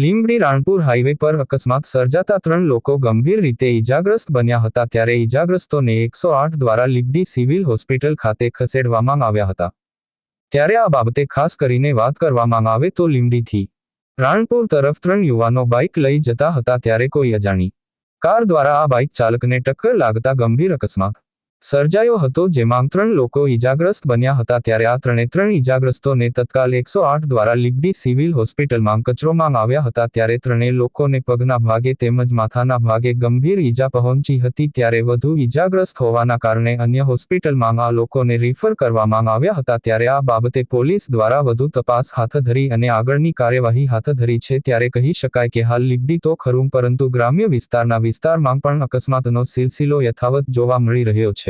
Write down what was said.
Limbdi Ranpur highway પર અકસ્માત સર્જાતા ત્રણ લોકો ગંભીર રીતે ઈજાગ્રસ્ત બન્યા હતા ત્યારે ઈજાગ્રસ્તોને એકસો આઠ દ્વારા લીંબડી સિવિલ હોસ્પિટલ ખાતે ખસેડવામાં આવ્યા હતા. ત્યારે આ બાબતે ખાસ કરીને વાત કરવામાં આવે તો લીંબડીથી રાણપુર તરફ ત્રણ યુવાનો બાઇક લઈ જતા હતા ત્યારે કોઈ અજાણી કાર દ્વારા આ બાઇક ચાલકને ટક્કર લાગતા ગંભીર અકસ્માત સર્જાયો હતો જેમાં ત્રણ લોકો ઈજાગ્રસ્ત બન્યા હતા ત્યારે આ ત્રણે ત્રણ ઈજાગ્રસ્તોને તત્કાલ એકસો આઠ દ્વારા લીબડી સિવિલ હોસ્પિટલમાં કચરોમાં આવ્યા હતા ત્યારે ત્રણેય લોકોને પગના ભાગે તેમજ માથાના ભાગે ગંભીર ઈજા પહોંચી હતી ત્યારે વધુ ઈજાગ્રસ્ત હોવાના કારણે અન્ય હોસ્પિટલમાં આ લોકોને રિફર કરવામાં આવ્યા હતા ત્યારે આ બાબતે પોલીસ દ્વારા વધુ તપાસ હાથ ધરી અને આગળની કાર્યવાહી હાથ ધરી છે ત્યારે કહી શકાય કે હાલ લીબડી તો ખરું, પરંતુ ગ્રામ્ય વિસ્તારના વિસ્તારમાં પણ અકસ્માતનો સિલસિલો યથાવત જોવા મળી રહ્યો છે.